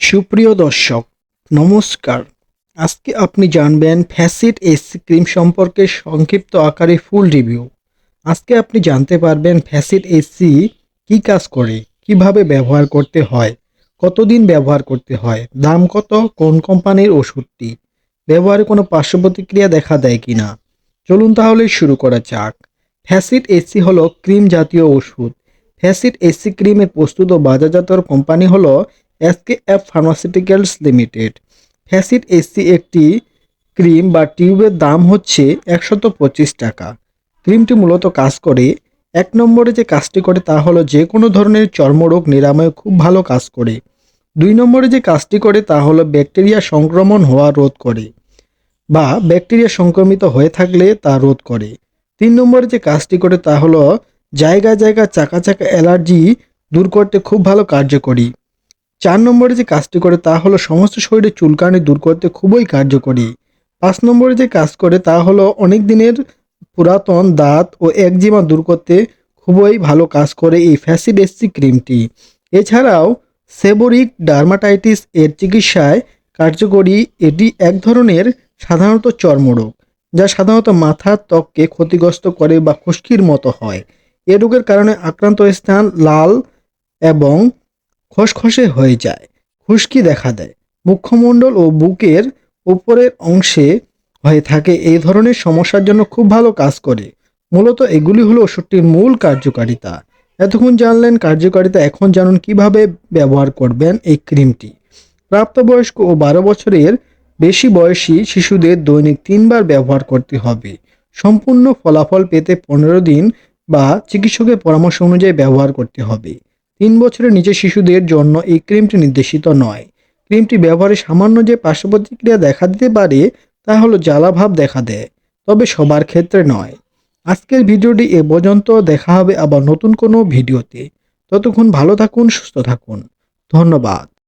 সুপ্রিয় দর্শক, নমস্কার। আজকে আপনি জানবেন ফ্যাসিড এসি ক্রিম সম্পর্কে সংক্ষিপ্ত আকারে ফুল রিভিউ। আজকে আপনি জানতে পারবেন ফ্যাসিড এসি কি কাজ করে, কীভাবে ব্যবহার করতে হয়, কতদিন ব্যবহার করতে হয়, দাম কত, কোন কোম্পানির ওষুধটি, ব্যবহারে কোনো পার্শ্ব প্রতিক্রিয়া দেখা দেয় কিনা। চলুন তাহলে শুরু করা যাক। ফ্যাসিড এসি হলো ক্রিম জাতীয় ওষুধ। ফ্যাসিড এসি ক্রিমের প্রস্তুত ও বাজারজাতর কোম্পানি হলো S K F pharmaceuticals limited ফ্যাসিড AC একটি ক্রিম বা টিউবের দাম হচ্ছে একশত পঁচিশ টাকা। ক্রিমটি মূলত কাজ করে। এক নম্বরে যে কাজটি করে তা হলো যে কোনো ধরনের চর্মরোগ নিরাময়ে খুব ভালো কাজ করে। দুই নম্বরে যে কাজটি করে তা হলো ব্যাকটেরিয়া সংক্রমণ হওয়া রোধ করে বা ব্যাকটেরিয়া সংক্রমিত হয়ে থাকলে তা রোধ করে। তিন নম্বরে যে কাজটি করে তা হলো জায়গা জায়গা চাকা চাকা অ্যালার্জি দূর করতে খুব ভালো কার্যকরী। চার নম্বরে যে কাজটি করে তা হলো সমস্ত শরীরে চুলকানি দূর করতে খুবই কার্যকরী। পাঁচ নম্বরে যে কাজ করে তা হলো অনেক দিনের পুরাতন দাঁত ও একজিমা দূর করতে খুবই ভালো কাজ করে এই ফ্যাসিডেসি ক্রিমটি। এছাড়াও সেবোরিক ডার্মাটাইটিস এর চিকিৎসায় কার্যকরী এটি এক ধরনের সাধারণত চর্মরোগ, যা সাধারণত মাথার ত্বককে ক্ষতিগ্রস্ত করে বা খুশকির মতো হয়। এ রোগের কারণে আক্রান্ত স্থান লাল এবং খসখসে হয়ে যায়। খুশকি দেখা দেয়। মুখ্যমণ্ডল ও বুকের উপরের অংশে হয়ে থাকে এই ধরনের সমস্যার জন্য খুব ভালো কাজ করে। মূলত এগুলি হলো ওষুধটির মূল কার্যকারিতা। এতক্ষণ জানলেন কার্যকারিতা এখন জানুন কীভাবে ব্যবহার করবেন এই ক্রিমটি। প্রাপ্তবয়স্ক ও বারো বছরের বেশি বয়সী শিশুদের দৈনিক তিনবার ব্যবহার করতে হবে। সম্পূর্ণ ফলাফল পেতে পনেরো দিন বা চিকিৎসকের পরামর্শ অনুযায়ী ব্যবহার করতে হবে। তিন বছরের নিচে শিশুদের জন্য এই ক্রিমটি নির্দেশিত নয়। ক্রিমটি ব্যবহারে সামান্য যে পার্শ্ব প্রতিক্রিয়া দেখা দিতে পারে, তা হলো জ্বালাভাব দেখা দেয়, তবে সবার ক্ষেত্রে নয়। আজকের ভিডিওটি এ পর্যন্ত, দেখা হবে আবার নতুন কোনো ভিডিওতে। ততক্ষণ ভালো থাকুন, সুস্থ থাকুন। ধন্যবাদ।